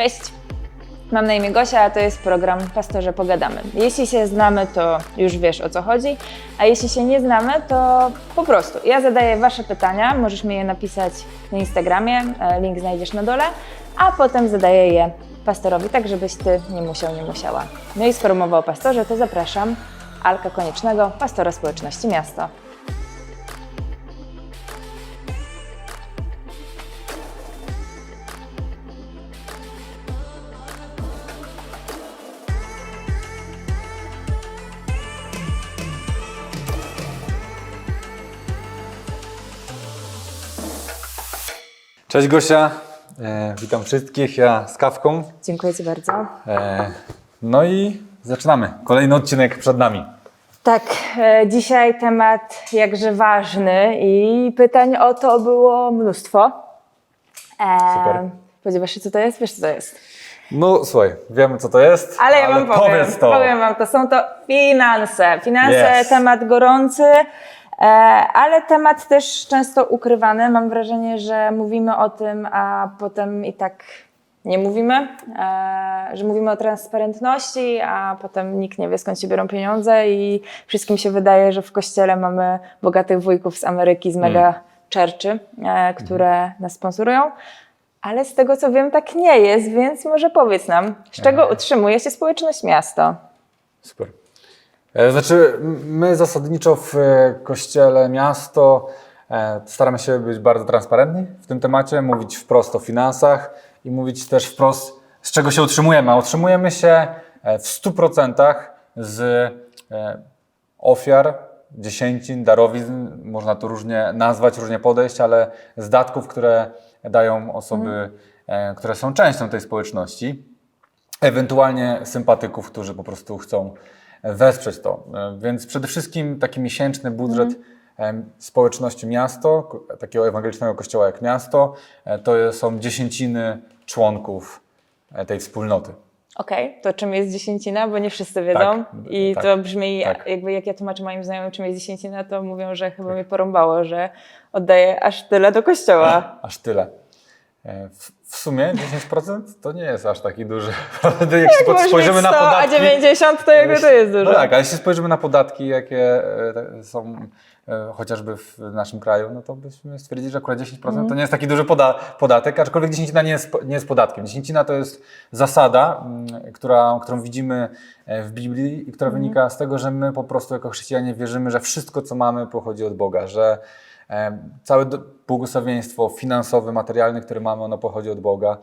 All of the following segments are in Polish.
Cześć! Mam na imię Gosia, a to jest program Pastorze Pogadamy. Jeśli się znamy, to już wiesz o co chodzi, a jeśli się nie znamy, to po prostu ja zadaję Wasze pytania, możesz mi je napisać na Instagramie, e, link znajdziesz na dole, a potem zadaję je pastorowi, tak żebyś Ty nie musiał, nie musiała. No i skoro mowa o pastorze, to zapraszam Alka Koniecznego, pastora społeczności Miasto. Cześć Gosia, e, witam wszystkich, ja z kawką. Dziękuję Ci bardzo. E, no i zaczynamy. Kolejny odcinek przed nami. Tak, e, dzisiaj temat jakże ważny i pytań o to było mnóstwo. E, Super. Spodziewasz się, co to jest? Wiesz, co to jest? No słuchaj, wiemy co to jest, Ale ja wam powiem, powiedz to. powiem wam, to są to finanse. Finanse, Yes. temat gorący, ale temat też często ukrywany. Mam wrażenie, że mówimy o tym, a potem i tak nie mówimy, e, że mówimy o transparentności, a potem nikt nie wie skąd się biorą pieniądze i wszystkim się wydaje, że w kościele mamy bogatych wujków z Ameryki, z mega Mm. churchy, e, które nas sponsorują. Ale z tego co wiem, tak nie jest, więc może powiedz nam, z czego utrzymuje się społeczność miasto? Super. E, Znaczy, my zasadniczo w e, kościele miasto e, staramy się być bardzo transparentni w tym temacie, mówić wprost o finansach i mówić też wprost, z czego się utrzymujemy. A utrzymujemy się w 100% z ofiar, dziesięcin, darowizn, można to różnie nazwać, różnie podejść, ale z datków, które dają osoby, e, które są częścią tej społeczności ewentualnie sympatyków, którzy po prostu chcą wesprzeć to. E, Więc przede wszystkim taki miesięczny budżet em, społeczności miasto, takiego ewangelicznego kościoła jak miasto, e, to są dziesięciny członków e, tej wspólnoty. Okej, to czym jest dziesięcina, bo nie wszyscy wiedzą Tak, i tak, to brzmi, tak. jakby jak ja tłumaczę moim znajomym, czym jest dziesięcina, to mówią, że chyba mnie porąbało, że oddaję aż tyle do kościoła. Aż tyle. E, W, w sumie 10% to nie jest aż taki duży. Jak się spojrzymy na 100, a podatki, 90 to jakby to jest dużo. No tak, ale jeśli spojrzymy na podatki, jakie e, są e, chociażby w naszym kraju, no to byśmy stwierdzili, że akurat 10% Mhm. to nie jest taki duży poda podatek, aczkolwiek dziesięcina nie jest, nie jest podatkiem. Dziesięcina to jest zasada, mm, która, którą widzimy w Biblii i która Mhm. wynika z tego, że my po prostu jako chrześcijanie wierzymy, że wszystko, co mamy, pochodzi od Boga, że całe do- błogosławieństwo finansowe, materialne, które mamy, ono pochodzi od Boga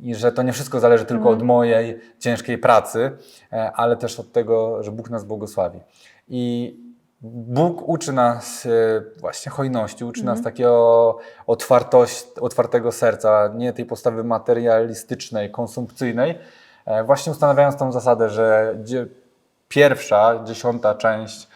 i że to nie wszystko zależy tylko Mhm. od mojej ciężkiej pracy, e, ale też od tego, że Bóg nas błogosławi. I Bóg uczy nas e, właśnie hojności, uczy nas takiego otwartość, otwartego serca, nie tej postawy materialistycznej, konsumpcyjnej, e, właśnie ustanawiając tą zasadę, że pierwsza, dziesiąta część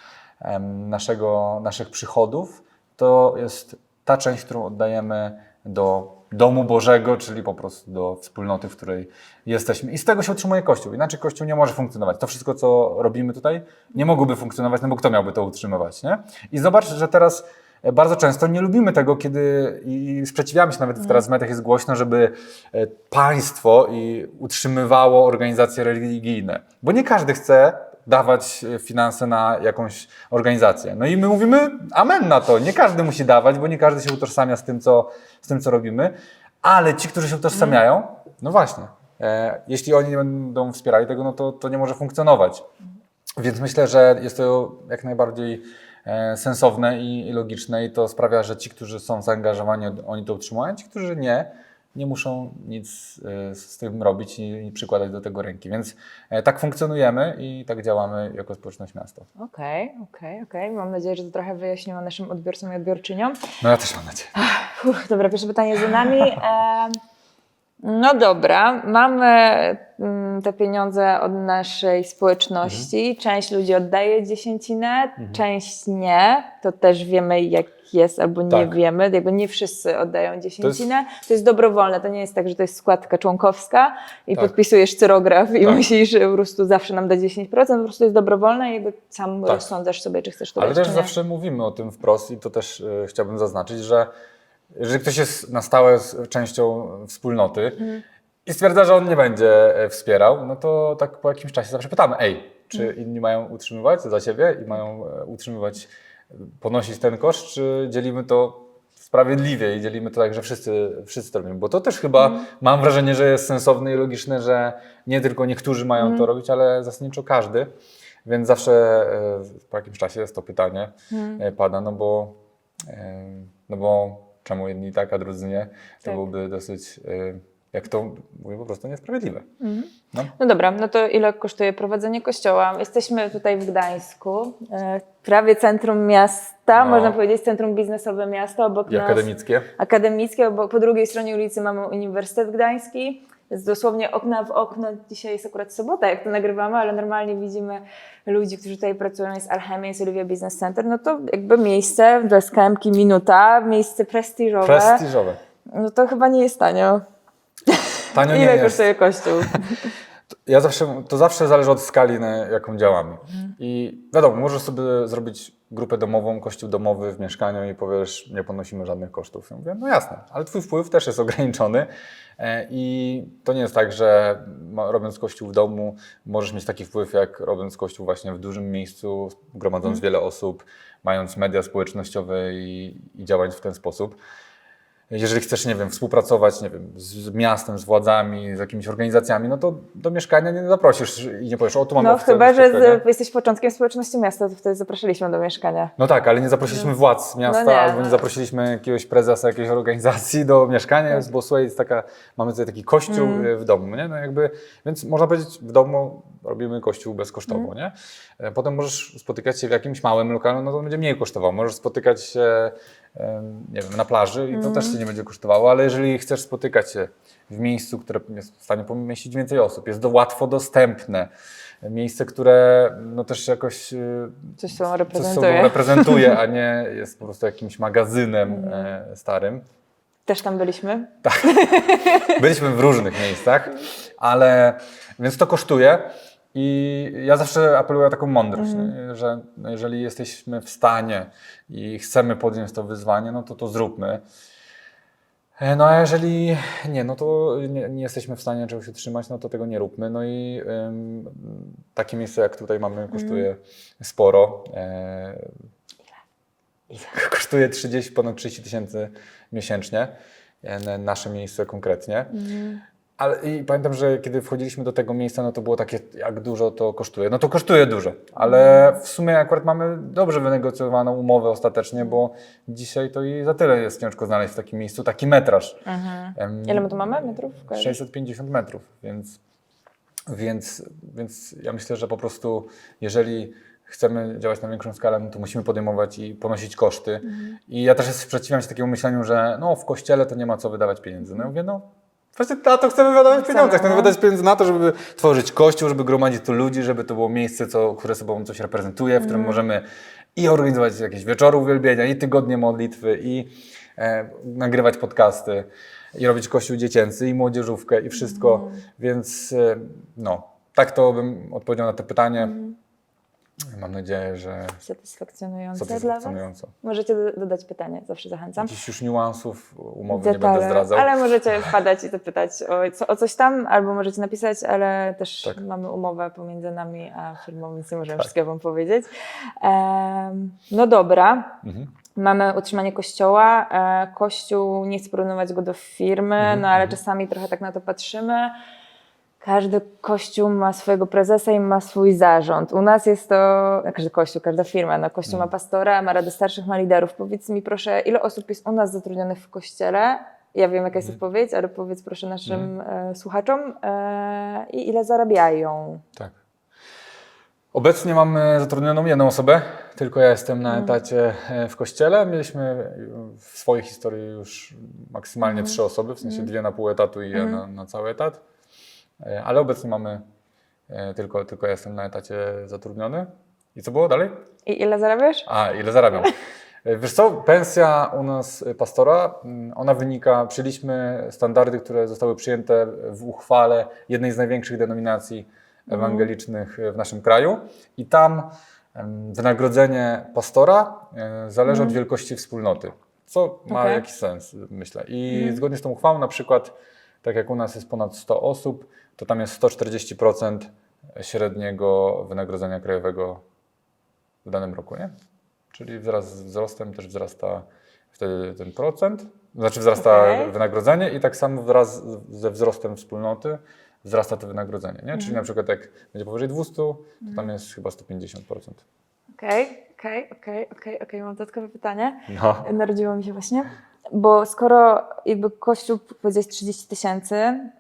naszego, naszych przychodów to jest ta część, którą oddajemy do domu Bożego, czyli po prostu do wspólnoty, w której jesteśmy. I z tego się utrzymuje Kościół. Inaczej Kościół nie może funkcjonować. To wszystko, co robimy tutaj, nie mogłoby funkcjonować, no bo kto miałby to utrzymywać, nie? I zobacz, że teraz e, bardzo często nie lubimy tego, kiedy i sprzeciwiamy się nawet teraz w mediach jest głośno, żeby e, państwo i utrzymywało organizacje religijne. Bo nie każdy chce dawać e, finanse na jakąś organizację. No i my mówimy amen na to. Nie każdy musi dawać, bo nie każdy się utożsamia z tym, co, z tym, co robimy. Ale ci, którzy się utożsamiają, no właśnie, e, jeśli oni nie będą wspierali tego, no to, to nie może funkcjonować. Więc myślę, że jest to jak najbardziej e, sensowne i, i logiczne i to sprawia, że ci, którzy są zaangażowani, oni to utrzymują, ci, którzy nie, nie muszą nic e, z tym robić i, przykładać do tego ręki. Więc e, tak funkcjonujemy i tak działamy jako społeczność miasta. Okej, okej, okej. Mam nadzieję, że to trochę wyjaśniło naszym odbiorcom i odbiorczyniom. No ja też mam nadzieję. Uff, dobra, pierwsze pytanie za nami. E, no dobra, mamy mm, te pieniądze od naszej społeczności. Część ludzi oddaje dziesięcinę, część nie. To też wiemy, jak jest albo nie Tak. wiemy. Jakby nie wszyscy oddają dziesięcinę. To jest, dobrowolne. To nie jest tak, że to jest składka członkowska i Tak. podpisujesz cyrograf i Tak. myślisz, że po prostu zawsze nam da 10%. Po prostu jest dobrowolne i jakby sam Tak. rozsądzasz sobie, czy chcesz to Ale dać, też zawsze mówimy o tym wprost i to też e, chciałbym zaznaczyć, że jeżeli ktoś jest na stałe częścią wspólnoty i stwierdza, że on nie będzie e, wspierał, no to tak po jakimś czasie zawsze pytamy, ej, czy Mhm. inni mają utrzymywać za siebie i mają e, utrzymywać, ponosić ten koszt, czy dzielimy to sprawiedliwie i dzielimy to tak, że wszyscy, wszyscy to robimy. Bo to też chyba Mhm. mam wrażenie, że jest sensowne i logiczne, że nie tylko niektórzy mają Mhm. to robić, ale zasadniczo każdy. Więc zawsze e, po jakimś czasie jest to pytanie Mhm. pada, no bo, no bo czemu jedni tak, a drudzy nie? To Tak. byłoby dosyć, e, jak to mówię, po prostu niesprawiedliwe. No. No dobra, no to ile kosztuje prowadzenie kościoła? Jesteśmy tutaj w Gdańsku, e, prawie centrum miasta, No. można powiedzieć centrum biznesowe miasta, obok I nas akademickie. akademickie, bo po drugiej stronie ulicy mamy Uniwersytet Gdański. Jest dosłownie okna w okno. Dzisiaj jest akurat sobota, jak to nagrywamy, ale normalnie widzimy ludzi, którzy tutaj pracują. Jest Alchemia, jest Olivia Business Center. No to jakby miejsce dla skmki minuta, miejsce prestiżowe. Prestiżowe. No to chyba nie jest tanio. Tanio nie Ile kosztuje kościół? Ja zawsze, to zawsze zależy od skali, na jaką działamy. I wiadomo, możesz sobie zrobić grupę domową, kościół domowy w mieszkaniu i powiesz, nie ponosimy żadnych kosztów. Ja mówię, no jasne, ale twój wpływ też jest ograniczony e, i to nie jest tak, że robiąc kościół w domu możesz mieć taki wpływ, jak robiąc kościół właśnie w dużym miejscu, gromadząc wiele osób, mając media społecznościowe i, i działać w ten sposób. Jeżeli chcesz, nie wiem, współpracować, nie wiem, z miastem, z władzami, z jakimiś organizacjami, no to do mieszkania nie zaprosisz i nie powiesz, o tu mamy No chyba, że z, jesteś początkiem społeczności miasta, to wtedy zapraszaliśmy do mieszkania. No tak, ale nie zaprosiliśmy władz miasta, No nie, albo nie no. zaprosiliśmy jakiegoś prezesa jakiejś organizacji do mieszkania, bo słuchaj, jest taka, mamy tutaj taki kościół Mm. y, w domu, nie? No jakby, więc można powiedzieć, w domu robimy kościół bezkosztowo, Mm. nie? E, Potem możesz spotykać się w jakimś małym lokalu, no to będzie mniej kosztowało. Możesz spotykać się, nie wiem, na plaży i to też się nie będzie kosztowało, ale jeżeli chcesz spotykać się w miejscu, które jest w stanie pomieścić więcej osób, jest to łatwo dostępne, miejsce, które no też jakoś y, Coś sobą coś reprezentuje. sobą reprezentuje, a nie jest po prostu jakimś magazynem e, starym. Też tam byliśmy. Byliśmy w różnych miejscach, ale więc to kosztuje. I ja zawsze apeluję o taką mądrość, nie? że jeżeli jesteśmy w stanie i chcemy podjąć to wyzwanie, no to to zróbmy. E, No a jeżeli nie, no to nie, nie jesteśmy w stanie czegoś utrzymać, no to tego nie róbmy. No i ym, takie miejsce jak tutaj mamy kosztuje sporo. E, kosztuje 30, ponad 30 tysięcy miesięcznie. e, na- Nasze miejsce konkretnie. Ale i pamiętam, że kiedy wchodziliśmy do tego miejsca, no to było takie, jak dużo to kosztuje. No to kosztuje dużo, ale w sumie akurat mamy dobrze wynegocjowaną umowę ostatecznie, bo dzisiaj to i za tyle jest ciężko znaleźć w takim miejscu taki metraż. Em, Ile my tu mamy metrów? Kojarzysz? 650 metrów, więc, więc, więc ja myślę, że po prostu jeżeli chcemy działać na większą skalę, no to musimy podejmować i ponosić koszty. I ja też sprzeciwiam się takiemu myśleniu, że no w kościele to nie ma co wydawać pieniędzy. No ja mówię, no właśnie na to chcemy wydawać pieniądze. Chcemy no. wydać pieniądze na to, żeby tworzyć kościół, żeby gromadzić tu ludzi, żeby to było miejsce, co, które sobą coś reprezentuje, w którym możemy i organizować jakieś wieczory uwielbienia, i tygodnie modlitwy, i e, nagrywać podcasty, i robić kościół dziecięcy, i młodzieżówkę, i wszystko. Więc e, no, tak to bym odpowiedział na to pytanie. Mam nadzieję, że Satysfakcjonujące dla Was? Możecie do- dodać pytanie, zawsze zachęcam. Jakichś już niuansów umowy nie Detale, będę zdradzał. ale możecie wpadać i zapytać o, co, o coś tam, albo możecie napisać, ale też Tak. mamy umowę pomiędzy nami a firmą, więc nie możemy Tak. wszystkiego Wam powiedzieć. Em, no dobra. Mhm. Mamy utrzymanie kościoła. E, Kościół, nie chcę porównywać go do firmy, Mhm, no ale mhm. czasami trochę tak na to patrzymy. Każdy kościół ma swojego prezesa i ma swój zarząd. U nas jest to, każdy kościół, każda firma, no kościół Mhm. ma pastora, ma radę starszych, ma liderów. Powiedz mi proszę, ile osób jest u nas zatrudnionych w kościele? Ja wiem, jaka jest Mhm. odpowiedź, ale powiedz proszę naszym e, słuchaczom e, i ile zarabiają. Tak. Obecnie mamy zatrudnioną jedną osobę, tylko ja jestem na etacie e, w kościele. Mieliśmy w swojej historii już maksymalnie trzy osoby, w sensie dwie na pół etatu i ja na, na cały etat. E, Ale obecnie mamy e, tylko, tylko ja jestem na etacie zatrudniony. I co było dalej? I ile zarabiasz? A, ile zarabiam? E, Wiesz co, pensja u nas pastora, mm, ona wynika, przyjęliśmy standardy, które zostały przyjęte w uchwale jednej z największych denominacji ewangelicznych e, w naszym kraju i tam wynagrodzenie pastora zależy od wielkości wspólnoty, co ma Okej. jakiś sens, myślę. I zgodnie z tą uchwałą na przykład Tak jak u nas jest ponad 100 osób, to tam jest 140% średniego wynagrodzenia krajowego w danym roku, nie? Czyli wraz z wzrostem też wzrasta wtedy ten procent, znaczy wzrasta Okej. wynagrodzenie i tak samo wraz ze wzrostem wspólnoty wzrasta to wynagrodzenie, nie? Mhm. Czyli na przykład jak będzie powyżej 200, to tam jest chyba 150%. Okej, okej, okej, okej, okej. Mam dodatkowe pytanie. No. Narodziło mi się właśnie. Bo skoro jakby Kościół powiedziałeś 30 tysięcy,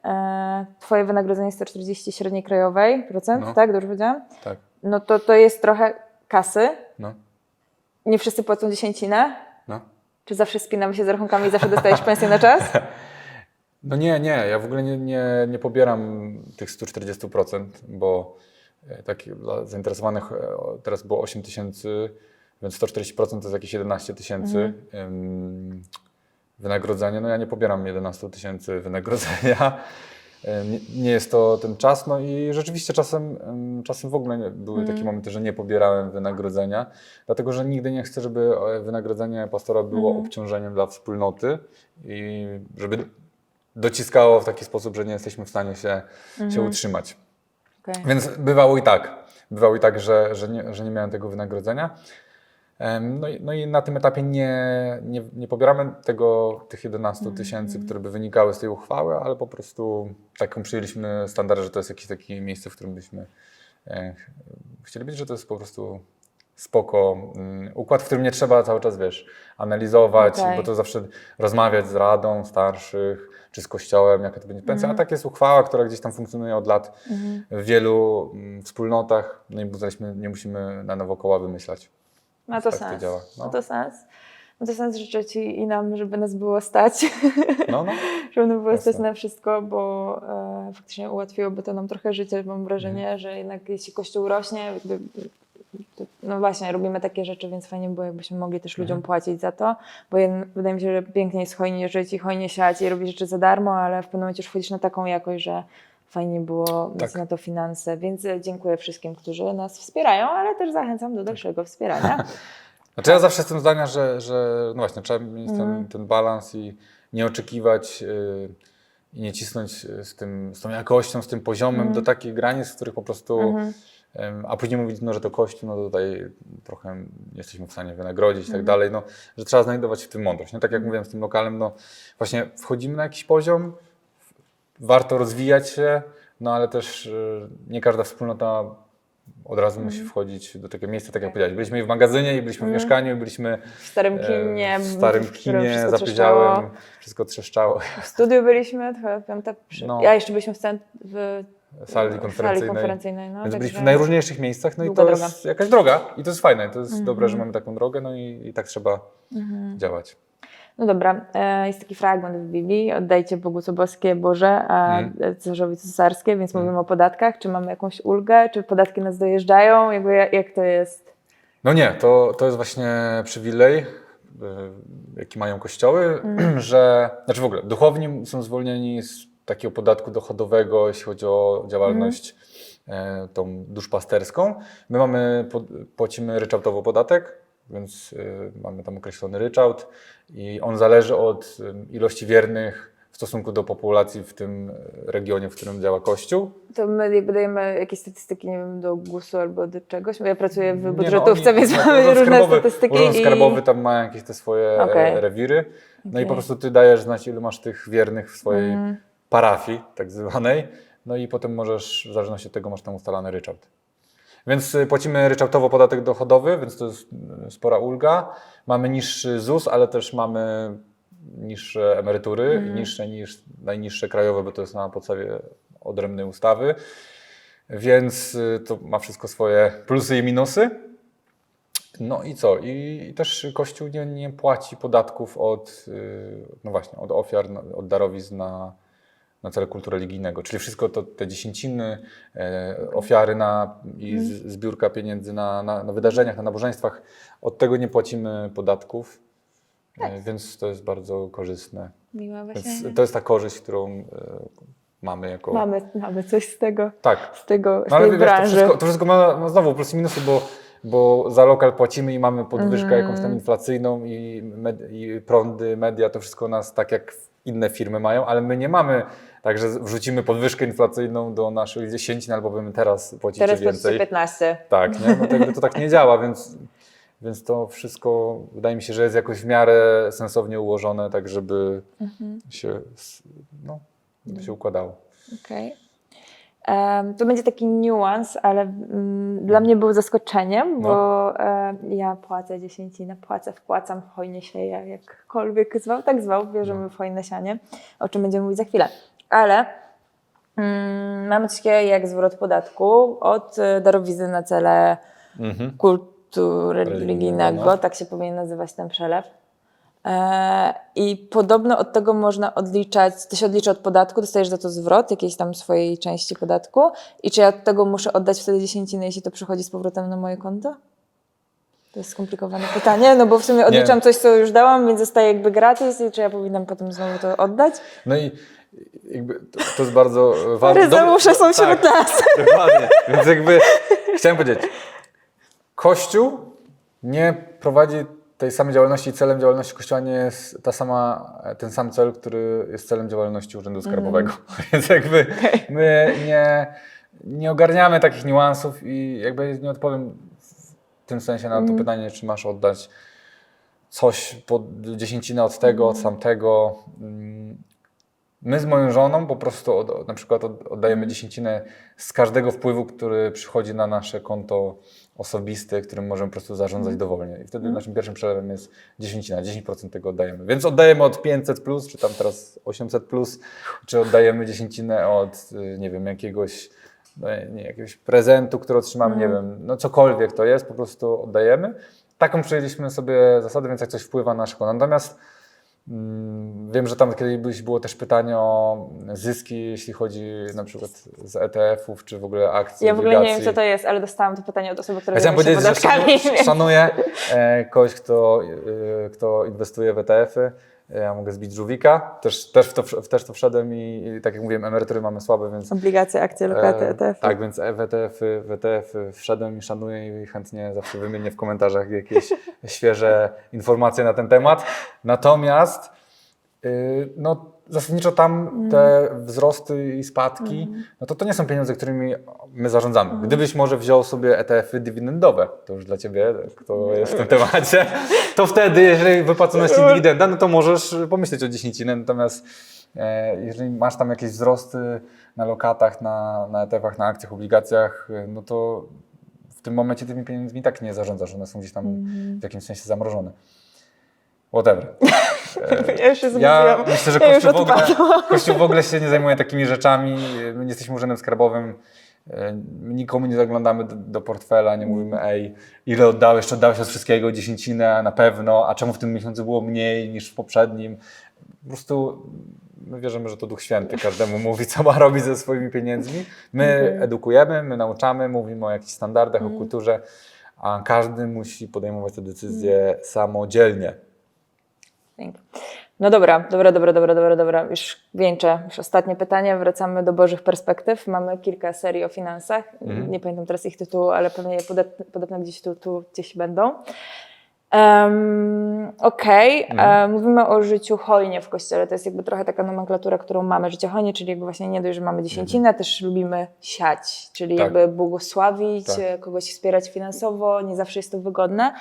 e, twoje wynagrodzenie 140 średniej krajowej procent, No. tak? Dobrze powiedziałam? Tak, No to to jest trochę kasy. no, Nie wszyscy płacą dziesięcinę. no. Czy zawsze spinamy się z rachunkami i zawsze dostajesz pensję na czas? No nie, nie, ja w ogóle nie, nie, nie pobieram tych 140%, bo e, tak dla zainteresowanych e, o, teraz było 8 tysięcy, więc 140% to jest jakieś 11 tysięcy em, wynagrodzenie. No ja nie pobieram 11 tysięcy wynagrodzenia. Nie, nie jest to ten czas, no i rzeczywiście czasem, em, czasem w ogóle były takie momenty, że nie pobierałem wynagrodzenia, dlatego że nigdy nie chcę, żeby e, wynagrodzenie pastora było obciążeniem dla wspólnoty i żeby dociskało w taki sposób, że nie jesteśmy w stanie się, się utrzymać. Okej. Więc bywało i tak. Bywało i tak, że, że, nie, że nie miałem tego wynagrodzenia. No i, no i na tym etapie nie, nie, nie pobieramy tego, tych 11 tysięcy, które by wynikały z tej uchwały, ale po prostu taką przyjęliśmy standard, że to jest jakieś takie miejsce, w którym byśmy e, ch- chcieli być, że to jest po prostu spoko mm, układ, w którym nie trzeba cały czas, wiesz, analizować, Okej. bo to zawsze rozmawiać z radą starszych, czy z kościołem, jaka to będzie pensja, a tak jest uchwała, która gdzieś tam funkcjonuje od lat w wielu mm, wspólnotach, no i nie musimy na nowo koła wymyślać. Ma to Tak to sens. działa, no. Ma to sens. Ma to sens życzę Ci i nam, żeby nas było stać. No, no. żeby nam było Jasne. stać na wszystko, bo e, faktycznie ułatwiłoby to nam trochę życie. Mam wrażenie, Mhm. że jednak jeśli Kościół rośnie, jakby, to, no właśnie, robimy takie rzeczy, więc fajnie by było, jakbyśmy mogli też ludziom Mhm. płacić za to, bo jed, wydaje mi się, że pięknie jest hojnie żyć i hojnie siać i robić rzeczy za darmo, ale w pewnym momencie już wchodzisz na taką jakość, że fajnie było mieć Tak. na to finanse, więc e, dziękuję wszystkim, którzy nas wspierają, ale też zachęcam do dalszego wspierania. Znaczy ja zawsze jestem zdania, że, że no właśnie, trzeba mieć Mhm. ten, ten balans i nie oczekiwać yy, i nie cisnąć z, tym, z tą jakością, z tym poziomem Mhm. do takich granic, w których po prostu, ym, a później mówić, no, że to kościół, no tutaj trochę nie jesteśmy w stanie wynagrodzić i Mhm. tak dalej, no, że trzeba znajdować w tym mądrość. No, tak jak mówiłem z tym lokalem, no właśnie wchodzimy na jakiś poziom, warto rozwijać się, no ale też y, nie każda wspólnota od razu musi Mhm. wchodzić do takiego miejsca, tak jak powiedziałeś. Byliśmy i w magazynie, i byliśmy w mieszkaniu, i byliśmy W starym e, kinie, w starym kinie, trzeszczało. wszystko trzeszczało. W studiu byliśmy, twoja piąta. Przy... No. Ja jeszcze byliśmy w, cent... w Sali konferencyjnej. Sali konferencyjnej no, Więc byliśmy w najróżniejszych miejscach, no i to droga. jest jakaś droga i to jest fajne, to jest Mhm. dobre, że mamy taką drogę, no i, i tak trzeba działać. No dobra, e, jest taki fragment w Biblii, oddajcie Bogu co boskie Boże, a Mhm. Cesarzowi cesarskie, więc mówimy o podatkach. Czy mamy jakąś ulgę, czy podatki nas dojeżdżają? Jakby jak, to jest? No nie, to, to jest właśnie przywilej, y, jaki mają kościoły, Mhm. że, znaczy w ogóle, duchowni są zwolnieni z takiego podatku dochodowego, jeśli chodzi o działalność e, tą duszpasterską. My mamy, płacimy ryczałtowo podatek, więc y, mamy tam określony ryczałt i on zależy od y, ilości wiernych w stosunku do populacji w tym regionie, w którym działa kościół. To my dajemy jakieś statystyki, nie wiem, do GUS-u albo do czegoś, bo ja pracuję w Nie, no, budżetówce, oni- więc mamy różne Skarbowy- statystyki. Urząd i... Skarbowy tam ma jakieś te swoje e, rewiry. No i Okej. po prostu ty dajesz znać, ile masz tych wiernych w swojej Mhm. parafii, tak zwanej. No i potem możesz, w zależności od tego, masz tam ustalany ryczałt. Więc y, płacimy ryczałtowo podatek dochodowy, więc to jest y, spora ulga. Mamy niższy ZUS, ale też mamy niższe emerytury, Mhm. niższe niż najniższe krajowe, bo to jest na podstawie odrębnej ustawy. Więc y, to ma wszystko swoje plusy i minusy. No i co? I, też Kościół nie, nie płaci podatków od, no właśnie, od ofiar, od darowizn na, na cele kultu religijnego. Czyli wszystko to te dziesięciny, e, ofiary na, i z, zbiórka pieniędzy na, na, na wydarzeniach, na nabożeństwach, od tego nie płacimy podatków. E, więc to jest bardzo korzystne. Miła właśnie. Więc to jest ta korzyść, którą e, mamy jako. Mamy, mamy coś z tego, Tak, z tego, z no ale tej wiesz, to branży. wszystko, to wszystko ma, ma znowu plusy i minusy, bo bo za lokal płacimy i mamy podwyżkę Mhm. jakąś tam inflacyjną i, med- i prądy, media, to wszystko nas tak jak inne firmy mają, ale my nie mamy tak, że wrzucimy podwyżkę inflacyjną do naszych dziesięcin albo wy teraz płacicie Teraz więcej. płacicie 15. Tak, nie? No to, jakby to tak nie działa, więc, więc to wszystko wydaje mi się, że jest jakoś w miarę sensownie ułożone, tak żeby Mhm. się, no, się układało. Okej. Em, To będzie taki niuans, ale mm, dla mnie był zaskoczeniem, No. bo ja płacę dziesięcinę, płacę, wpłacam, hojnie sieję, jakkolwiek zwał, tak zwał, wierzymy No. w hojne sianie, o czym będziemy mówić za chwilę. Ale mm, mamy coś takiego jak zwrot podatku od e, darowizny na cele Mhm. kultu Religijnego, tak się powinien nazywać ten przelew. E, I podobno od tego można odliczać, to się odlicza od podatku, dostajesz za to zwrot jakiejś tam swojej części podatku. I czy ja od tego muszę oddać wtedy dziesięcinę, jeśli to przychodzi z powrotem na moje konto? To jest skomplikowane pytanie, no bo w sumie odliczam coś, co już dałam, więc zostaje jakby gratis i czy ja powinnam potem znowu to oddać? No i jakby to, to jest bardzo ważne. Ryzeusze są wśród tak, nas. Dokładnie. Więc jakby chciałem powiedzieć, Kościół nie prowadzi tej samej działalności i celem działalności Kościoła nie jest ta sama, ten sam cel, który jest celem działalności Urzędu Skarbowego. Więc jakby my nie, nie ogarniamy takich niuansów i jakby nie odpowiem w tym sensie na to pytanie, czy masz oddać coś pod dziesięcinę od tego, od tamtego. My z moją żoną po prostu od, na przykład od, oddajemy dziesięcinę z każdego wpływu, który przychodzi na nasze konto osobiste, którym możemy po prostu zarządzać dowolnie. I wtedy naszym pierwszym przelewem jest dziesięcina, 10% tego oddajemy. Więc oddajemy od 500 plus, czy tam teraz 800 plus, czy oddajemy dziesięcinę od, y, nie wiem, jakiegoś, no, nie, jakiegoś prezentu, który otrzymamy, nie wiem, no cokolwiek to jest, po prostu oddajemy. Taką przyjęliśmy sobie zasadę, więc jak coś wpływa na nasze konto. Natomiast Wiem, że tam kiedyś było też pytanie o zyski, jeśli chodzi na przykład z ETF-ów, czy w ogóle akcji, Ja w ogóle nie obligacji. wiem, co to jest, ale dostałam to pytanie od osoby, która Ja się powiedzieć, że szanuję, szanuję e, kogoś, kto, e, kto inwestuje w ETF-y. Ja mogę zbić żółwika. Też, też, w to, w- też to wszedłem i, i tak jak mówiłem, emerytury mamy słabe, więc Obligacje, akcje, lokaty, E, ETF. Tak, więc w ETF-y, w ETF-y wszedłem i szanuję i chętnie zawsze wymienię w komentarzach jakieś świeże informacje na ten temat. Natomiast y, no, zasadniczo tam te wzrosty i spadki, no to to nie są pieniądze, którymi my zarządzamy. Gdybyś może wziął sobie ETF-y dywidendowe, to już dla Ciebie, kto jest w tym temacie, to wtedy, jeżeli wypłacona jest Ci dywidenda, no to możesz pomyśleć o dziesięcinę, natomiast e, jeżeli masz tam jakieś wzrosty na lokatach, na, na ETF-ach, na akcjach, obligacjach, y, no to w tym momencie tymi pieniędzmi tak nie zarządzasz, one są gdzieś tam w jakimś sensie zamrożone. Whatever. Ja się Ja zgubiłam. myślę, że Ja Kościół w, ogóle. Kościół w ogóle się nie zajmuje takimi rzeczami. My nie jesteśmy urzędem skarbowym. e, Nikomu nie zaglądamy do, do portfela, nie mówimy, ej, ile oddałeś, czy oddałeś od wszystkiego dziesięcinę na pewno, a czemu w tym miesiącu było mniej niż w poprzednim. Po prostu my wierzymy, że to Duch Święty każdemu mówi, co ma robić ze swoimi pieniędzmi. My edukujemy, my nauczamy, mówimy o jakichś standardach, o kulturze, a każdy musi podejmować te decyzje samodzielnie. Dzięki. No dobra, dobra, dobra, dobra, dobra, dobra. Już wieńczę. Już ostatnie pytanie. Wracamy do Bożych perspektyw. Mamy kilka serii o finansach. Nie pamiętam teraz ich tytułu, ale pewnie podobno gdzieś tu, tu gdzieś będą. Um, Okej, e, mówimy o życiu hojnie w kościele. To jest jakby trochę taka nomenklatura, którą mamy, życie hojnie, czyli jakby właśnie nie dość, że mamy dziesięcinę, też lubimy siać, czyli Tak. jakby błogosławić, Tak. e, kogoś wspierać finansowo, nie zawsze jest to wygodne.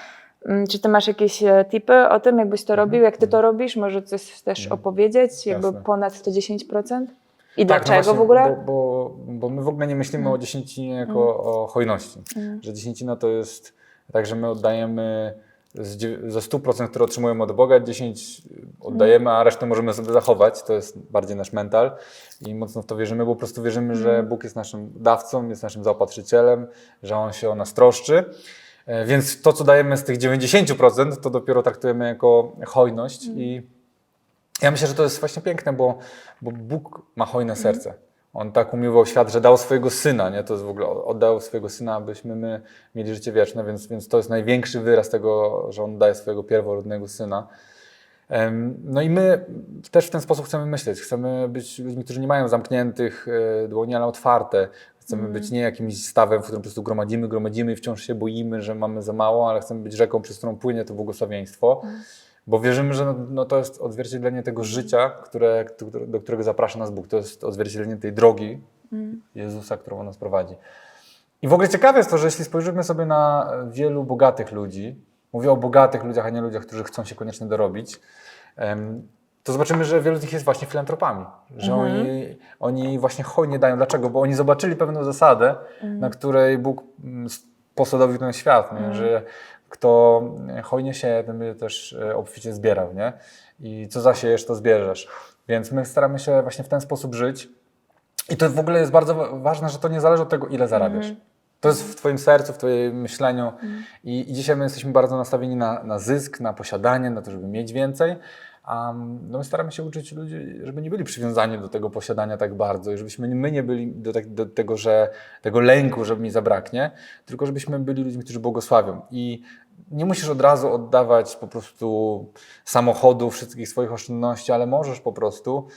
Mm, Czy ty masz jakieś e, tipy o tym, jakbyś to robił, jak ty to robisz? Może coś też opowiedzieć, jakby Mhm. Jasne. ponad to 10%? I Tak, no dlaczego właśnie, w ogóle? Bo, bo, bo my w ogóle nie myślimy o dziesięcinie jako o hojności. Że dziesięcina to jest tak, że my oddajemy ze 100%, które otrzymujemy od Boga, 10 oddajemy, a resztę możemy sobie zachować. To jest bardziej nasz mental i mocno w to wierzymy, bo po prostu wierzymy, że Bóg jest naszym dawcą, jest naszym zaopatrzycielem, że On się o nas troszczy. E, Więc to, co dajemy z tych 90%, to dopiero traktujemy jako hojność i ja myślę, że to jest właśnie piękne, bo, bo Bóg ma hojne serce. On tak umiłował świat, że dał swojego syna, nie? To jest w ogóle oddał swojego syna, abyśmy my mieli życie wieczne, więc, więc to jest największy wyraz tego, że on daje swojego pierworodnego syna. No i my też w ten sposób chcemy myśleć. Chcemy być ludźmi, którzy nie mają zamkniętych e, dłoni, ale otwarte. Chcemy być nie jakimś stawem, w którym po prostu gromadzimy, gromadzimy i wciąż się boimy, że mamy za mało, ale chcemy być rzeką, przez którą płynie to błogosławieństwo. Bo wierzymy, że no, no to jest odzwierciedlenie tego życia, które, do, którego zaprasza nas Bóg. To jest odzwierciedlenie tej drogi Jezusa, którą on nas prowadzi. I w ogóle ciekawe jest to, że jeśli spojrzymy sobie na wielu bogatych ludzi, mówię o bogatych ludziach, a nie ludziach, którzy chcą się koniecznie dorobić, to zobaczymy, że wielu z nich jest właśnie filantropami. Że oni, oni właśnie hojnie dają. Dlaczego? Bo oni zobaczyli pewną zasadę, na której Bóg mm, posadowił ten świat, nie? że kto hojnie się, ten będzie też e, obficie zbierał. Nie? I co zasiejesz, to zbierzesz. Więc my staramy się właśnie w ten sposób żyć. I to w ogóle jest bardzo wa- ważne, że to nie zależy od tego, ile zarabiasz. To jest w Twoim sercu, w Twoim myśleniu. I, I dzisiaj my jesteśmy bardzo nastawieni na, na zysk, na posiadanie, na to, żeby mieć więcej. No my staramy się uczyć ludzi, żeby nie byli przywiązani do tego posiadania tak bardzo i żebyśmy my nie byli do, tak, do tego, że tego lęku, że mi zabraknie, tylko żebyśmy byli ludźmi, którzy błogosławią. I nie musisz od razu oddawać po prostu samochodu, wszystkich swoich oszczędności, ale możesz po prostu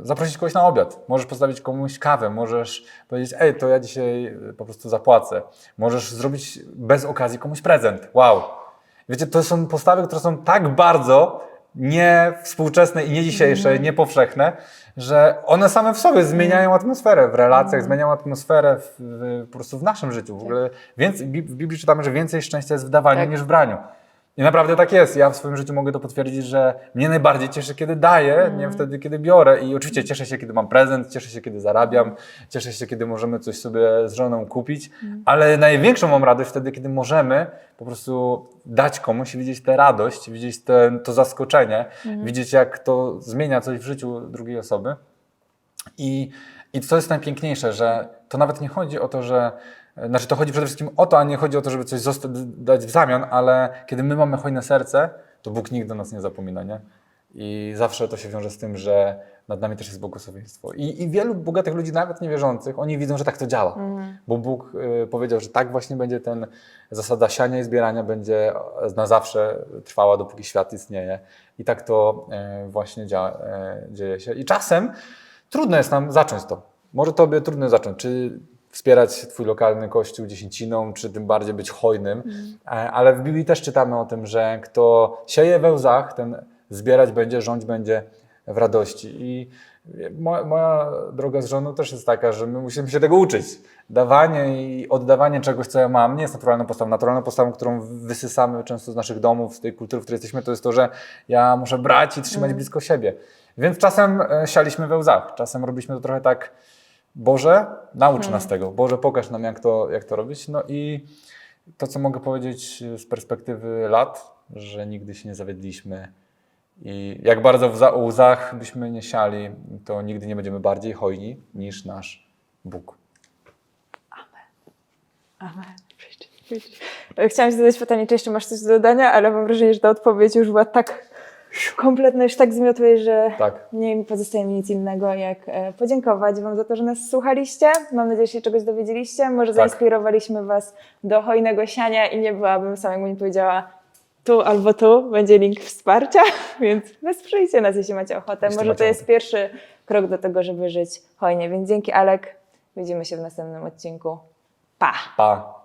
zaprosić kogoś na obiad. Możesz postawić komuś kawę, możesz powiedzieć, ej, to ja dzisiaj e, po prostu zapłacę. Możesz zrobić bez okazji komuś prezent. Wow. Wiecie, to są postawy, które są tak bardzo nie współczesne i nie dzisiejsze, nie powszechne, że one same w sobie zmieniają atmosferę w relacjach, zmieniają atmosferę w, w, po prostu w naszym życiu. W ogóle więcej, w Bib- w Biblii czytamy, że więcej szczęścia jest w dawaniu Tak. niż w braniu. I naprawdę tak jest. Ja w swoim życiu mogę to potwierdzić, że mnie najbardziej cieszy, kiedy daję, nie wtedy, kiedy biorę. I oczywiście cieszę się, kiedy mam prezent, cieszę się, kiedy zarabiam, cieszę się, kiedy możemy coś sobie z żoną kupić, ale największą mam radość wtedy, kiedy możemy po prostu dać komuś i widzieć tę radość, widzieć ten, to zaskoczenie, widzieć, jak to zmienia coś w życiu drugiej osoby. I, I co jest najpiękniejsze, że to nawet nie chodzi o to, że. Znaczy, to chodzi przede wszystkim o to, a nie chodzi o to, żeby coś zosta- dać w zamian, ale kiedy my mamy hojne serce, to Bóg nigdy nas nie zapomina, nie? I zawsze to się wiąże z tym, że nad nami też jest błogosławieństwo. I, I wielu bogatych ludzi, nawet niewierzących, oni widzą, że tak to działa. Bo Bóg y, powiedział, że tak właśnie będzie ten zasada siania i zbierania będzie na zawsze trwała, dopóki świat istnieje. I tak to y, właśnie dzia, y, dzieje się. I czasem trudno jest nam zacząć to. Może tobie trudno zacząć, czy wspierać twój lokalny kościół dziesięciną, czy tym bardziej być hojnym, E, ale w Biblii też czytamy o tym, że kto sieje we łzach, ten zbierać będzie, rządź będzie w radości. I moja, moja droga z żoną też jest taka, że my musimy się tego uczyć. Dawanie i oddawanie czegoś, co ja mam, nie jest naturalną postawą. Naturalną postawą, którą wysysamy często z naszych domów, z tej kultury, w której jesteśmy, to jest to, że ja muszę brać i trzymać blisko siebie. Więc czasem e, sialiśmy we łzach, czasem robiliśmy to trochę tak, Boże, naucz nas tego. Boże, pokaż nam, jak to, jak to robić. No i to, co mogę powiedzieć z perspektywy lat, że nigdy się nie zawiedliśmy. I jak bardzo w za- łzach byśmy nie siali, to nigdy nie będziemy bardziej hojni niż nasz Bóg. Amen. Chciałam ci zadać pytanie, czy jeszcze masz coś do dodania, ale mam wrażenie, że ta odpowiedź już była tak kompletna, już tak zmiotłej, że Tak. nie pozostaje mi nic innego, jak e, podziękować Wam za to, że nas słuchaliście. Mam nadzieję, że się czegoś dowiedzieliście. Może Tak. zainspirowaliśmy Was do hojnego siania i nie byłabym sama, jakbym powiedziała tu albo tu będzie link wsparcia, więc wesprzyjcie nas, jeśli macie ochotę. Jeśli Może macie to jest ochotę. pierwszy krok do tego, żeby żyć hojnie. Więc dzięki Alek. Widzimy się w następnym odcinku. Pa! Pa!